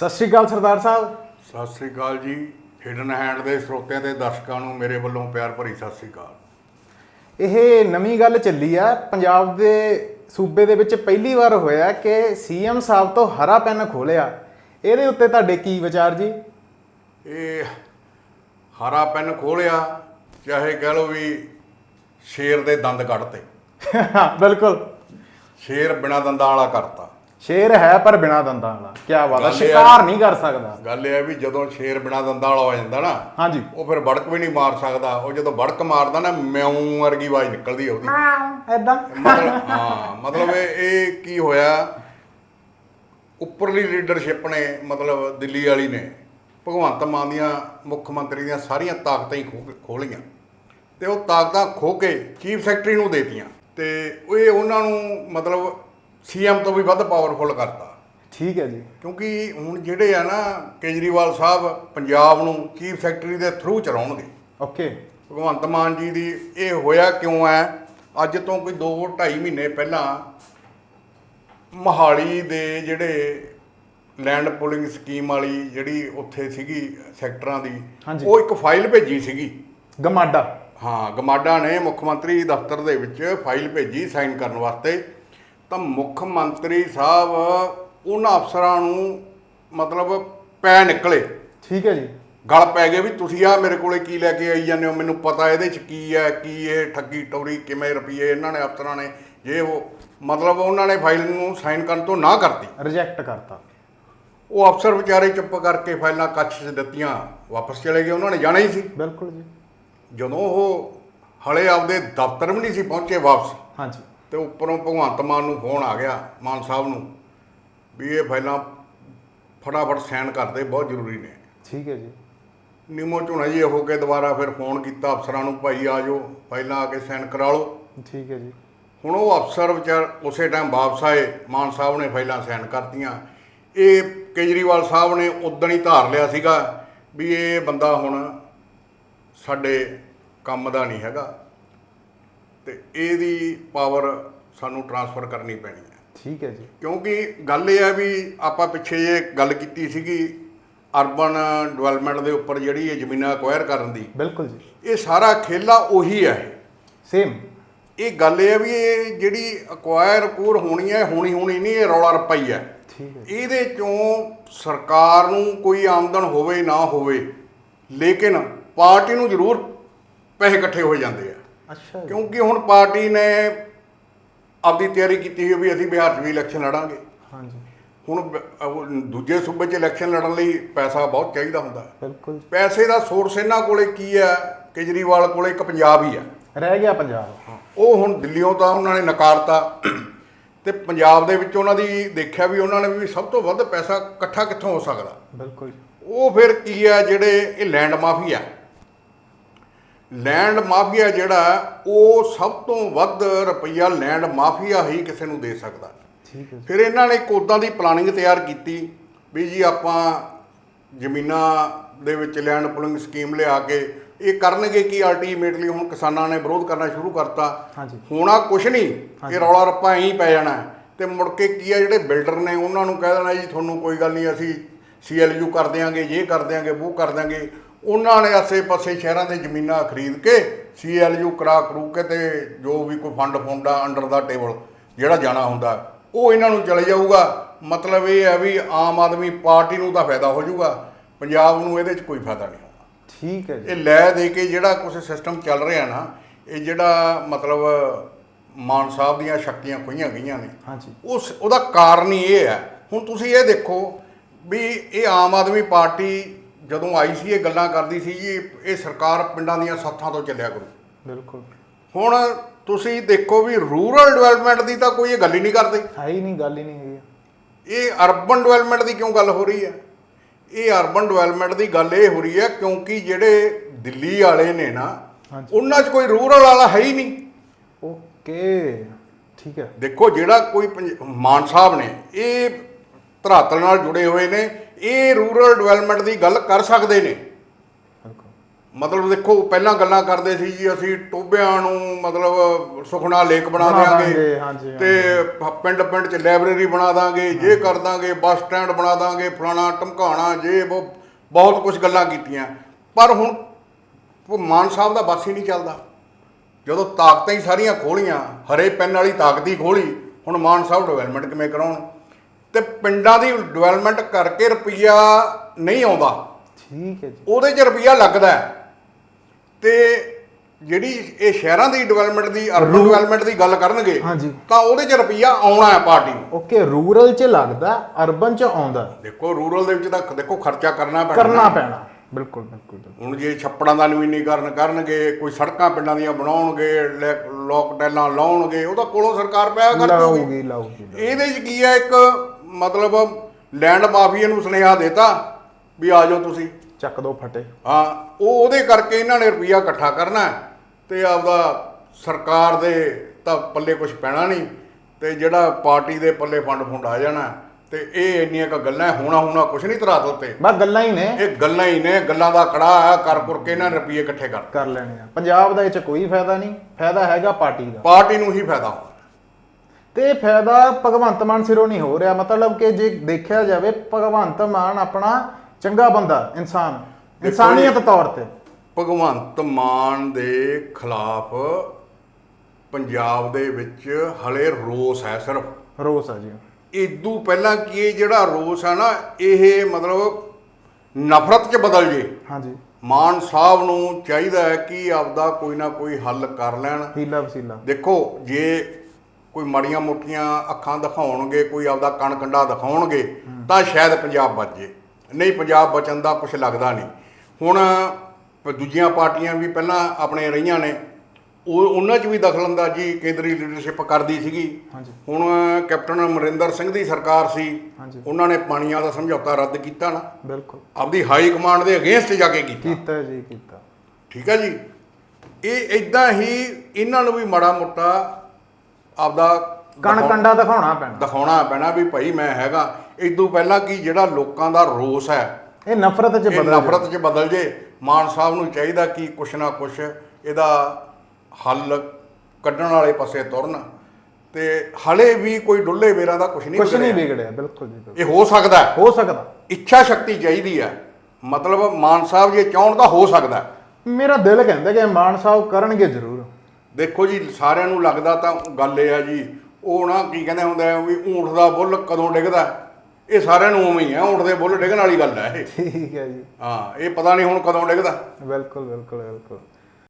ਸਤਿ ਸ਼੍ਰੀ ਅਕਾਲ ਸਰਦਾਰ ਸਾਹਿਬ। ਸਤਿ ਸ੍ਰੀ ਅਕਾਲ ਜੀ। Hidden hand ਦੇ ਸਰੋਤਿਆਂ ਤੇ ਦਰਸ਼ਕਾਂ ਨੂੰ ਮੇਰੇ ਵੱਲੋਂ ਪਿਆਰ ਭਰੀ ਸਤਿ ਸ੍ਰੀ ਅਕਾਲ। ਇਹ ਨਵੀਂ ਗੱਲ ਚੱਲੀ ਆ। ਪੰਜਾਬ ਦੇ ਸੂਬੇ ਦੇ ਵਿੱਚ ਪਹਿਲੀ ਵਾਰ ਹੋਇਆ ਕਿ ਸੀਐਮ ਸਾਹਿਬ ਤੋਂ ਹਰਾ ਪੈਨ ਖੋਲਿਆ ਇਹਦੇ ਉੱਤੇ ਤੁਹਾਡੇ ਕੀ ਵਿਚਾਰ ਜੀ? ਇਹ ਹਰਾ ਪੈਨ ਖੋਲਿਆ ਚਾਹੇ ਕਹਿ ਲਓ ਵੀ ਸ਼ੇਰ ਦੇ ਦੰਦ ਕੱਢਤੇ। ਬਿਲਕੁਲ। ਸ਼ੇਰ ਬਿਨਾਂ ਦੰਦਾਂ ਵਾਲਾ ਕਰਤਾ। ਸ਼ੇਰ ਹੈ ਪਰ ਬਿਨਾ ਦੰਦਾਂ ਵਾਲਾ। ਕੀ ਬਾਤ ਹੈ ਗੱਲ ਇਹ ਆ- ਸ਼ਿਕਾਰ ਨਹੀਂ ਕਰ ਸਕਦਾ। ਗੱਲ ਇਹ ਹੈ ਵੀ ਜਦੋਂ ਸ਼ੇਰ ਬਿਨਾਂ ਦੰਦਾਂ ਵਾਲਾ ਹੋ ਜਾਂਦਾ ਨਾ ਹਾਂਜੀ। ਉਹ ਫਿਰ ਬੜਕ ਵੀ ਨਹੀਂ ਮਾਰ ਸਕਦਾ। ਉਹ ਜਦੋਂ ਬੜਕ ਮਾਰਦਾ ਨਾ ਮਿਉਂ ਵਰਗੀ ਆਵਾਜ਼ ਨਿਕਲਦੀ ਆ ਉਹਦੀ। ਐਦਾਂ ਮਤਲਬ ਹਾਂ ਮਤਲਬ ਇਹ ਇਹ ਕੀ ਹੋਇਆ? ਉੱਪਰਲੀ ਲੀਡਰਸ਼ਿਪ ਨੇ ਮਤਲਬ ਦਿੱਲੀ ਵਾਲੀ ਨੇ ਭਗਵੰਤ ਮਾਨ ਦੀਆਂ ਮੁੱਖ ਮੰਤਰੀ ਦੀਆਂ ਸਾਰੀਆਂ ਤਾਕਤਾਂ ਹੀ ਖੋਹ- ਖੋਹ ਲਈਆਂ। ਤੇ ਉਹ ਤਾਕਤਾਂ ਖੋ ਕੇ ਚੀਫ ਸੈਕਟਰੀ ਨੂੰ ਦੇਤੀਆਂ। ਤੇ ਉਹ ਇਹ ਉਹਨਾਂ ਨੂੰ ਮਤਲਬ ਸੀਐਮ ਤੋਂ ਵੀ ਵੱਧ ਪਾਵਰਫੁਲ ਕਰਤਾ। ਠੀਕ ਹੈ ਜੀ। ਕਿਉਂਕਿ ਹੁਣ ਜਿਹੜੇ ਆ ਨਾ ਕੇਜਰੀਵਾਲ ਸਾਹਿਬ ਪੰਜਾਬ ਨੂੰ ਚੀਫ ਸੈਕਟਰੀ ਦੇ ਥਰੂ ਚਲਾਉਣਗੇ। ਓਕੇ। ਭਗਵੰਤ ਮਾਨ ਜੀ ਦੀ ਇਹ ਹੋਇਆ ਕਿਉਂ ਹੈ? ਅੱਜ ਤੋਂ ਕੋਈ 2 2.5 ਮਹੀਨੇ ਪਹਿਲਾਂ ਮਹਾਲੀ ਦੇ ਜਿਹੜੇ ਲੈਂਡ ਪੁਲਿੰਗ ਸਕੀਮ ਵਾਲੀ ਜਿਹੜੀ ਉੱਥੇ ਸੀਗੀ ਸੈਕਟਰਾਂ ਦੀ। ਉਹ ਇੱਕ ਫਾਈਲ ਭੇਜੀ ਸੀਗੀ। ਗਮਾਡਾ। ਹਾਂ ਗਮਾਡਾ ਨੇ ਮੁੱਖ ਮੰਤਰੀ ਦਫ਼ਤਰ ਦੇ ਵਿੱਚ ਫਾਈਲ ਭੇਜੀ ਸਾਈਨ ਕਰਨ ਵਾਸਤੇ। ਤਾਂ ਮੁੱਖ ਮੰਤਰੀ ਸਾਹਿਬ ਉਹਨਾਂ ਅਫਸਰਾਂ ਨੂੰ ਮਤਲਬ ਪੈ ਨਿਕਲੇ। ਠੀਕ ਹੈ ਜੀ। ਗਲ ਪੈ ਗਏ ਵੀ ਤੁਸੀਂ ਆ ਮੇਰੇ ਕੋਲੇ ਕੀ ਲੈ ਕੇ ਆਈ ਜਾਂਦੇ ਹੋ? ਮੈਨੂੰ ਪਤਾ ਇਹਦੇ ਚ ਕੀ ਹੈ ਕੀ ਇਹ ਠੱਗੀ ਟੌਰੀ ਕਿਵੇਂ ਰੁਪਏ ਇਹਨਾਂ ਨੇ ਅਫਸਰਾਂ ਨੇ ਜੇ ਉਹ ਮਤਲਬ ਉਹਨਾਂ ਨੇ ਫਾਈਲ ਨੂੰ ਸਾਈਨ ਕਰਨ ਤੋਂ ਨਾ ਕਰਤੀ। ਰਿਜੈਕਟ ਕਰਤਾ। ਉਹ ਅਫਸਰ ਵਿਚਾਰੇ ਚੁੱਪ ਕਰਕੇ ਫਾਈਲਾਂ ਕੱਛ 'ਚ ਦਿੱਤੀਆਂ ਵਾਪਸ ਚਲੇ ਗਏ ਉਹਨਾਂ ਨੇ ਜਾਣਾ ਹੀ ਸੀ। ਬਿਲਕੁਲ ਜੀ। ਜਦੋਂ ਉਹ ਹਲੇ ਆਪਦੇ ਦਫ਼ਤਰ ਵੀ ਨਹੀਂ ਸੀ ਪਹੁੰਚੇ ਵਾਪਸ। ਹਾਂਜੀ। ਤੇ ਉੱਪਰੋਂ ਭਗਵੰਤ ਮਾਨ ਨੂੰ ਫੋਨ ਆ ਗਿਆ ਮਾਨ ਸਾਹਿਬ ਨੂੰ ਵੀ ਇਹ ਫਾਈਲਾਂ ਫਟਾਫਟ ਸਾਈਨ ਕਰਦੇ ਬਹੁਤ ਜ਼ਰੂਰੀ ਨੇ। ਠੀਕ ਹੈ ਜੀ। ਨਿੰਮੋ ਝੁਣਾ ਜੀ ਹੋ ਕੇ ਦੁਬਾਰਾ ਫਿਰ ਫੋਨ ਕੀਤਾ ਅਫਸਰਾਂ ਨੂੰ ਭਾਈ ਆ ਜਾਓ ਫਾਈਲਾਂ ਆ ਕੇ ਸਾਈਨ ਕਰਾ ਲਓ। ਠੀਕ ਹੈ ਜੀ। ਹੁਣ ਉਹ ਅਫਸਰ ਵਿਚਾਰ ਉਸੇ ਟਾਈਮ ਵਾਪਸ ਆਏ ਮਾਨ ਸਾਹਿਬ ਨੇ ਫਾਈਲਾਂ ਸਾਈਨ ਕਰਤੀਆਂ। ਇਹ ਕੇਜਰੀਵਾਲ ਸਾਹਿਬ ਨੇ ਉਦੋਂ ਹੀ ਧਾਰ ਲਿਆ ਸੀਗਾ ਵੀ ਇਹ ਬੰਦਾ ਹੁਣ ਸਾਡੇ ਕੰਮ ਦਾ ਨਹੀਂ ਹੈਗਾ। ਤੇ ਇਹਦੀ ਪਾਵਰ ਸਾਨੂੰ ਟਰਾਂਸਫਰ ਕਰਨੀ ਪੈਣੀ ਹੈ। ਠੀਕ ਹੈ ਜੀ। ਕਿਉਂਕਿ ਗੱਲ ਇਹ ਹੈ ਵੀ ਆਪਾਂ ਪਿੱਛੇ ਜੇ ਗੱਲ ਕੀਤੀ ਸੀਗੀ ਅਰਬਨ ਡਿਵੈਲਪਮੈਂਟ ਦੇ ਉੱਪਰ ਜਿਹੜੀ ਇਹ ਜ਼ਮੀਨਾਂ ਅਕਵਾਇਰ ਕਰਨ ਦੀ। ਬਿਲਕੁਲ ਜੀ। ਇਹ ਸਾਰਾ ਖੇਲਾ ਉਹੀ ਹੈ ਸੇਮ ਇਹ ਗੱਲ ਇਹ ਹੈ ਵੀ ਇਹ ਜਿਹੜੀ ਅਕਵਾਇਰ ਕੂਰ ਹੋਣੀ ਹੈ ਹੋਣੀ ਹੋਣੀ ਨਹੀਂ ਇਹ ਰੌਲਾ ਰੱਪਾ ਹੀ ਹੈ। ਠੀਕ ਹੈ ਇਹਦੇ ਚੋਂ ਸਰਕਾਰ ਨੂੰ ਕੋਈ ਆਮਦਨ ਹੋਵੇ ਨਾ ਹੋਵੇ ਲੇਕਿਨ ਪਾਰਟੀ ਨੂੰ ਜ਼ਰੂਰ ਪੈਸੇ ਇਕੱਠੇ ਹੋ ਜਾਂਦੇ ਆ। ਅੱਛਾ ਜੀ। ਕਿਉਂਕਿ ਹੁਣ ਪਾਰਟੀ ਨੇ ਆਪਦੀ ਤਿਆਰੀ ਕੀਤੀ ਹੋਈ ਵੀ ਅਸੀਂ ਬਿਹਾਰ 'ਚ ਵੀ ਇਲੈਕਸ਼ਨ ਲੜਾਂਗੇ। ਹਾਂਜੀ। ਹੁਣ ਬ- ਉਹ ਦੂਜੇ ਸੂਬੇ 'ਚ ਇਲੈਕਸ਼ਨ ਲੜਨ ਲਈ ਪੈਸਾ ਬਹੁਤ ਚਾਹੀਦਾ ਹੁੰਦਾ। ਹੈ। ਬਿਲਕੁਲ ਜੀ। ਪੈਸੇ ਦਾ ਸੋਰਸ ਇਹਨਾਂ ਕੋਲੇ ਕੀ ਹੈ? ਕੇਜਰੀਵਾਲ ਕੋਲੇ ਇੱਕ ਪੰਜਾਬ ਹੀ ਹੈ। ਰਹਿ ਗਿਆ ਪੰਜਾਬ ਉਹ ਹੁਣ ਦਿੱਲੀੋਂ ਤਾਂ ਉਹਨਾਂ ਨੇ ਨਕਾਰਤਾ ਤੇ ਪੰਜਾਬ ਦੇ ਵਿੱਚ ਉਹਨਾਂ ਦੀ ਦੇਖਿਆ ਵੀ ਉਹਨਾਂ ਨੇ ਵੀ ਸਭ ਤੋਂ ਵੱਧ ਪੈਸਾ ਇਕੱਠਾ ਕਿੱਥੋਂ ਹੋ ਸਕਦਾ। ਬਿਲਕੁਲ ਜੀ। ਉਹ ਫਿਰ ਕੀ ਹੈ? ਜਿਹੜੇ ਇਹ ਲੈਂਡ ਮਾਫੀਆ ਲੈਂਡ ਮਾਫੀਆ ਜਿਹੜਾ ਉਹ ਸਭ ਤੋਂ ਵੱਧ ਰੁਪਈਆ ਲੈਂਡ ਮਾਫੀਆ ਹੀ ਕਿਸੇ ਨੂੰ ਦੇ ਸਕਦਾ ਠੀਕ ਹੈ। ਫਿਰ ਇਹਨਾਂ ਨੇ ਇੱਕ ਉੱਦਾਂ ਦੀ ਪਲਾਨਿੰਗ ਤਿਆਰ ਕੀਤੀ ਵੀ ਜੀ ਆਪਾਂ ਜ਼ਮੀਨਾਂ ਦੇ ਵਿੱਚ ਲੈਂਡ ਪੁਲਿੰਗ ਸਕੀਮ ਲਿਆ ਕੇ ਇਹ ਕਰਨਗੇ ਕਿ ਅਲਟੀਮੇਟਲੀ ਹੁਣ ਕਿਸਾਨਾਂ ਨੇ ਵਿਰੋਧ ਕਰਨਾ ਸ਼ੁਰੂ ਕਰਤਾ ਹਾਂਜੀ। ਹੋਣਾ ਕੁਛ ਨਹੀਂ ਇਹ ਰੌਲਾ ਰੱਪਾ ਐਂ ਹੀ ਪੈ ਜਾਣਾ। ਤੇ ਮੁੜ ਕੇ ਕੀ ਆ ਜਿਹੜੇ ਬਿਲਡਰ ਨੇ ਉਹਨਾਂ ਨੂੰ ਕਹਿ ਦੇਣਾ ਜੀ ਤੁਹਾਨੂੰ ਕੋਈ ਗੱਲ ਨਹੀਂ ਅਸੀਂ ਸੀਐਲਯੂ ਕਰ ਦਿਆਂਗੇ ਇਹ ਕਰ ਦਿਆਂਗੇ ਉਹ ਕਰ ਦਿਆਂਗੇ ਉਹਨਾਂ ਨੇ ਆਸੇ-ਪਾਸੇ ਸ਼ਹਿਰਾਂ ਦੇ ਜ਼ਮੀਨਾਂ ਖਰੀਦ ਕੇ ਸੀਐਲਯੂ ਕਰਾ ਕਰੂ ਕੇ ਤੇ ਜੋ ਵੀ ਕੋਈ ਫੰਡ ਫੁੰਡਾ ਅੰਡਰ ਦਾ ਟੇਬਲ ਜਿਹੜਾ ਜਾਣਾ ਹੁੰਦਾ ਉਹ ਇਹਨਾਂ ਨੂੰ ਚਲੇ ਜਾਊਗਾ। ਮਤਲਬ ਇਹ ਹੈ ਵੀ ਆਮ ਆਦਮੀ ਪਾਰਟੀ ਨੂੰ ਤਾਂ ਫਾਇਦਾ ਹੋ ਜਾਊਗਾ ਪੰਜਾਬ ਨੂੰ ਇਹਦੇ 'ਚ ਕੋਈ ਫਾਇਦਾ ਨਹੀਂ ਹੋਣਾ ਠੀਕ ਹੈ ਜੀ। ਇਹ ਲੈ ਦੇ ਕੇ ਜਿਹੜਾ ਕੁਝ ਸਿਸਟਮ ਚੱਲ ਰਿਹਾ ਨਾ ਇਹ ਜਿਹੜਾ ਮਤਲਬ ਮਾਨ ਸਾਹਿਬ ਦੀਆਂ ਸ਼ਕਤੀਆਂ ਖੋਈਆਂ ਗਈਆਂ ਨੇ ਹਾਂਜੀ। ਉਸ ਉਹਦਾ ਕਾਰਨ ਹੀ ਇਹ ਹੈ। ਹੁਣ ਤੁਸੀਂ ਇਹ ਦੇਖੋ ਵੀ ਇਹ ਆਮ ਆਦਮੀ ਪਾਰਟੀ ਜਦੋਂ ਆਈ ਸੀ ਇਹ ਗੱਲਾਂ ਕਰਦੀ ਸੀ ਜੀ ਇਹ ਸਰਕਾਰ ਪਿੰਡਾਂ ਦੀਆਂ ਸੱਥਾਂ ਤੋਂ ਚੱਲਿਆ ਕਰੂ। ਬਿਲਕੁਲ। ਹੁਣ ਤੁਸੀਂ ਦੇਖੋ ਵੀ ਰੂਰਲ ਡਿਵੈਲਪਮੈਂਟ ਦੀ ਤਾਂ ਕੋਈ ਇਹ ਗੱਲ ਹੀ ਨਹੀਂ ਕਰਦੇ। ਹੈ ਹੀ ਨਹੀਂ ਗੱਲ ਹੀ ਨਹੀਂ ਹੈਗੀ। ਇਹ ਅਰਬਨ ਡਿਵੈਲਪਮੈਂਟ ਦੀ ਕਿਉਂ ਗੱਲ ਹੋ ਰਹੀ ਹੈ? ਇਹ ਅਰਬਨ ਡਿਵੈਲਪਮੈਂਟ ਦੀ ਗੱਲ ਇਹ ਹੋ ਰਹੀ ਹੈ ਕਿਉਂਕਿ ਜਿਹੜੇ ਦਿੱਲੀ ਵਾਲੇ ਨੇ ਨਾ ਹਾਂਜੀ। ਉਹਨਾਂ 'ਚ ਕੋਈ ਰੂਰਲ ਵਾਲਾ ਹੈ ਹੀ ਨਹੀਂ। ਓਕੇ ਠੀਕ ਹੈ। ਦੇਖੋ ਜਿਹੜਾ ਕੋਈ ਪੰਜ- ਮਾਨ ਸਾਹਿਬ ਨੇ ਇਹ ਧਰਾਤਲ ਨਾਲ ਜੁੜੇ ਹੋਏ ਨੇ ਇਹ ਰੂਰਲ ਡਿਵੈਲਪਮੈਂਟ ਦੀ ਗੱਲ ਕਰ ਸਕਦੇ ਨੇ। ਮਤਲਬ ਦੇਖੋ ਪਹਿਲਾਂ ਗੱਲਾਂ ਕਰਦੇ ਸੀ ਜੀ ਅਸੀਂ ਟੋਬਿਆਂ ਨੂੰ ਮਤਲਬ ਸੁਖਣਾ ਲੇਕ ਬਣਾ ਦੇਾਂਗੇ ਤੇ ਪਿੰਡ ਪਿੰਡ ਚ ਲਾਇਬ੍ਰੇਰੀ ਬਣਾ ਦਾਂਗੇ ਇਹ ਕਰ ਦਾਂਗੇ ਬੱਸ ਸਟੈਂਡ ਬਣਾ ਦਾਂਗੇ ਫਲਾਣਾ ਟਮਕਾਣਾ ਜੇ ਉਹ ਬਹੁਤ ਕੁਝ ਗੱਲਾਂ ਕੀਤੀਆਂ। ਪਰ ਹੁਣ ਉਹ ਮਾਨ ਸਾਹਿਬ ਦਾ ਬਸ ਹੀ ਨਹੀਂ ਚੱਲਦਾ। ਜਦੋਂ ਤਾਕਤਾਂ ਹੀ ਸਾਰੀਆਂ ਖੋਲੀਆਂ ਹਰੇ ਪੈਨ ਵਾਲੀ ਤਾਕਤ ਹੀ ਖੋਲੀ ਹੁਣ ਮਾਨ ਸਾਹਿਬ ਡਿਵੈਲਪਮੈਂਟ ਕਿਵੇਂ ਕਰਾਉਣ? ਤੇ ਪਿੰਡਾਂ ਦੀ ਡਿਵੈਲਪਮੈਂਟ ਕਰਕੇ ਰੁਪਈਆ ਨਹੀਂ ਆਉਂਦਾ। ਠੀਕ ਹੈ ਜੀ। ਉਹਦੇ 'ਚ ਰੁਪਈਆ ਲੱਗਦਾ ਹੈ। ਤੇ ਜਿਹੜੀ ਇਹ ਸ਼ਹਿਰਾਂ ਦੀ ਡਿਵੈਲਪਮੈਂਟ ਦੀ ਅਰਬਨ ਡਿਵੈਲਪਮੈਂਟ ਦੀ ਗੱਲ ਕਰਨਗੇ ਹਾਂਜੀ। ਤਾਂ ਉਹਦੇ 'ਚ ਰੁਪਈਆ ਆਉਣਾ ਹੈ ਪਾਰਟੀ ਨੂੰ। ਓਕੇ ਰੂਰਲ 'ਚ ਲੱਗਦਾ ਅਰਬਨ 'ਚ ਆਉਂਦਾ। ਦੇਖੋ ਰੂਰਲ ਦੇ ਵਿੱਚ ਤਾਂ ਦੇਖੋ ਖਰਚਾ ਕਰਨਾ ਪੈਣਾ। ਕਰਨਾ ਪੈਣਾ। ਬਿਲਕੁਲ ਬਿਲਕੁਲ ਬਿਲਕੁਲ। ਹੁਣ ਜੇ ਛੱਪੜਾਂ ਦਾ ਨਵੀਨੀਕਰਨ ਕਰਨਗੇ ਕੋਈ ਸੜਕਾਂ ਪਿੰਡਾਂ ਦੀਆਂ ਬਣਾਉਣਗੇ ਲੈ- ਲੋਕ ਟੈਲਾਂ ਲਾਉਣਗੇ ਉਹਦਾ ਕੋਲੋਂ ਸਰਕਾਰ ਪਿਆ ਕਰ ਦੂਗੀ ਲਾਊਗੀ ਲਾਊਗੀ। ਇਹਦੇ 'ਚ ਕੀ ਹੈ ਇੱਕ ਮਤਲਬ ਲੈਂਡ ਮਾਫੀਆ ਨੂੰ ਸੁਨੇਹਾ ਦੇਤਾ ਵੀ ਆ ਜਾਓ ਤੁਸੀਂ। ਚੱਕ ਦੋ ਫਟੇ। ਹਾਂ ਉਹ ਉਹਦੇ ਕਰਕੇ ਇਹਨਾਂ ਨੇ ਰੁਪਈਆ ਇਕੱਠਾ ਕਰਨਾ ਹੈ ਤੇ ਆਪਦਾ ਸਰਕਾਰ ਦੇ ਤਾਂ ਪੱਲੇ ਕੁਝ ਪੈਣਾ ਨਹੀਂ ਤੇ ਜਿਹੜਾ ਪਾਰਟੀ ਦੇ ਪੱਲੇ ਫੰਡ ਫੁੰਡ ਆ ਜਾਣਾ ਹੈ। ਤੇ ਇਹ ਇੰਨੀਆਂ ਕ ਗੱਲਾਂ ਹੋਣਾ ਹੋਣਾ ਕੁਝ ਨਹੀਂ ਤਰਾਤ ਉੱਤੇ ਬਸ ਗੱਲਾਂ ਹੀ ਨੇ। ਇਹ ਗੱਲਾਂ ਹੀ ਨੇ ਗੱਲਾਂ ਦਾ ਕੜਾ ਆ ਕਰ ਕਰ ਕੇ ਇਹਨਾਂ ਨੇ ਰੁਪਈਏ ਇਕੱਠੇ ਕਰ ਕਰ ਲੈਣੇ ਆ। ਪੰਜਾਬ ਦਾ ਇਹ 'ਚ ਕੋਈ ਫਾਇਦਾ ਨਹੀਂ ਫਾਇਦਾ ਹੈਗਾ ਪਾਰਟੀ ਦਾ। ਪਾਰਟੀ ਨੂੰ ਹੀ ਫਾਇਦਾ ਤੇ ਇਹ ਫਾਇਦਾ ਭਗਵੰਤ ਮਾਨ ਸਿਰੋਂ ਨਹੀਂ ਹੋ ਰਿਹਾ। ਮਤਲਬ ਕਿ ਜੇ ਦੇਖਿਆ ਜਾਵੇ ਭਗਵੰਤ ਮਾਨ ਆਪਣਾ ਚੰਗਾ ਬੰਦਾ ਇਨਸਾਨ ਇਨਸਾਨੀਅਤ। ਤੌਰ ਤੇ। ਭਗਵੰਤ ਮਾਨ ਦੇ ਖਿਲਾਫ ਪੰਜਾਬ ਦੇ ਵਿੱਚ ਹਲੇ ਰੋਸ ਹੈ ਸਿਰਫ। ਰੋਸ ਆ ਜੀ। ਇਦੋਂ ਪਹਿਲਾਂ ਕੀ ਇਹ ਜਿਹੜਾ ਰੋਸ ਹੈ ਨਾ ਇਹ ਮਤਲਬ ਨਫ਼ਰਤ 'ਚ ਬਦਲ ਜੇ। ਹਾਂਜੀ। ਮਾਨ ਸਾਹਿਬ ਨੂੰ ਚਾਹੀਦਾ ਹੈ ਕਿ ਆਪਦਾ ਕੋਈ ਨਾ ਕੋਈ ਹੱਲ ਕਰ ਲੈਣ। ਹੀਲਾ ਵਸੀਲਾ। ਦੇਖੋ ਜੇ ਕੋਈ ਮੜੀਆਂ ਮੋਟੀਆਂ ਅੱਖਾਂ ਦਿਖਾਉਣਗੇ ਕੋਈ ਆਪਦਾ ਕਣ ਕੰਡਾ ਦਿਖਾਉਣਗੇ ਤਾਂ ਸ਼ਾਇਦ ਪੰਜਾਬ ਬਚ ਜੇ। ਨਹੀਂ ਪੰਜਾਬ ਬਚਣ ਦਾ ਕੁਝ ਲੱਗਦਾ ਨਹੀਂ। ਹੁਣ ਦੂਜੀਆਂ ਪਾਰਟੀਆਂ ਵੀ ਪਹਿਲਾਂ ਆਪਣੇ ਰਹੀਆਂ ਨੇ ਉਹ ਉਹਨਾਂ 'ਚ ਵੀ ਦਖਲਅੰਦਾਜ਼ੀ ਕੇਂਦਰੀ ਲੀਡਰਸ਼ਿਪ ਕਰਦੀ ਸੀਗੀ। ਹੁਣ ਕੈਪਟਨ ਅਮਰਿੰਦਰ ਸਿੰਘ ਦੀ ਸਰਕਾਰ ਸੀ। ਉਹਨਾਂ ਨੇ ਪਾਣੀਆਂ ਦਾ ਸਮਝੌਤਾ ਰੱਦ ਕੀਤਾ ਨਾ। ਬਿਲਕੁਲ। ਆਪਦੀ ਹਾਈ ਕਮਾਂਡ ਦੇ ਅਗੇਂਸਟ ਜਾ ਕੇ ਕੀਤਾ। ਕੀਤਾ ਜੀ ਕੀਤਾ। ਠੀਕ ਹੈ ਜੀ। ਇਹ ਇਦਾਂ ਹੀ ਇਹਨਾਂ ਨੂੰ ਵੀ ਮਾੜਾ ਮੋਟਾ ਆਪਦਾ ਕਣ ਕੰਡਾ ਦਿਖਾਉਣਾ ਪੈਣਾ ਦਿਖਾਉਣਾ ਪੈਣਾ ਵੀ ਭਾਈ ਮੈਂ ਹੈਗਾ ਇਦੋਂ ਪਹਿਲਾਂ ਕੀ ਜਿਹੜਾ ਲੋਕਾਂ ਦਾ ਰੋਸ ਹੈ ਇਹ ਨਫ਼ਰਤ 'ਚ ਬਦਲ ਨਫ਼ਰਤ 'ਚ ਬਦਲ ਜੇ ਮਾਨ ਸਾਹਿਬ ਨੂੰ ਚਾਹੀਦਾ ਕਿ ਕੁਛ ਨਾ ਕੁਛ ਇਹਦਾ ਹੱਲ ਕੱਢਣ ਵਾਲੇ ਪਾਸੇ ਤੁਰਨ ਤੇ ਹਲੇ ਵੀ ਕੋਈ ਡੁੱਲੇ ਵੇਰਾਂ ਦਾ ਕੁਛ ਨਹੀਂ ਕੁਝ ਨਹੀਂ ਵਿਗੜਿਆ। ਬਿਲਕੁਲ ਜੀ। ਇਹ ਹੋ ਸਕਦਾ ਹੈ। ਸਕਦਾ ਇੱਛਾ ਸ਼ਕਤੀ ਚਾਹੀਦੀ ਹੈ ਮਤਲਬ ਮਾਨ ਸਾਹਿਬ ਜੇ ਚਾਹਣ ਤਾਂ ਹੋ ਸਕਦਾ। ਮੇਰਾ ਦਿਲ ਕਹਿੰਦਾ ਕਿ ਮਾਨ ਸਾਹਿਬ ਕਰਨਗੇ ਜ਼ਰੂਰ ਦੇਖੋ ਜੀ ਸਾਰਿਆਂ ਨੂੰ ਲੱਗਦਾ ਤਾਂ ਗੱਲ ਇਹ ਆ ਜੀ ਉਹ ਨਾ ਕੀ ਕਹਿੰਦੇ ਹੁੰਦੇ ਆ ਵੀ ਊਂਠ ਦਾ ਬੁੱਲ ਕਦੋਂ ਡਿੱਗਦਾ? ਇਹ ਸਾਰਿਆਂ ਨੂੰ ਉਵੇਂ ਹੀ ਆ ਊਂਠ ਦੇ ਬੁੱਲ ਡਿੱਗਣ ਵਾਲੀ ਗੱਲ ਹੈ ਇਹ। ਠੀਕ ਹੈ ਜੀ। ਹਾਂ ਇਹ ਪਤਾ ਨਹੀਂ ਹੁਣ ਕਦੋਂ ਡਿੱਗਦਾ। ਬਿਲਕੁਲ ਬਿਲਕੁਲ ਬਿਲਕੁਲ।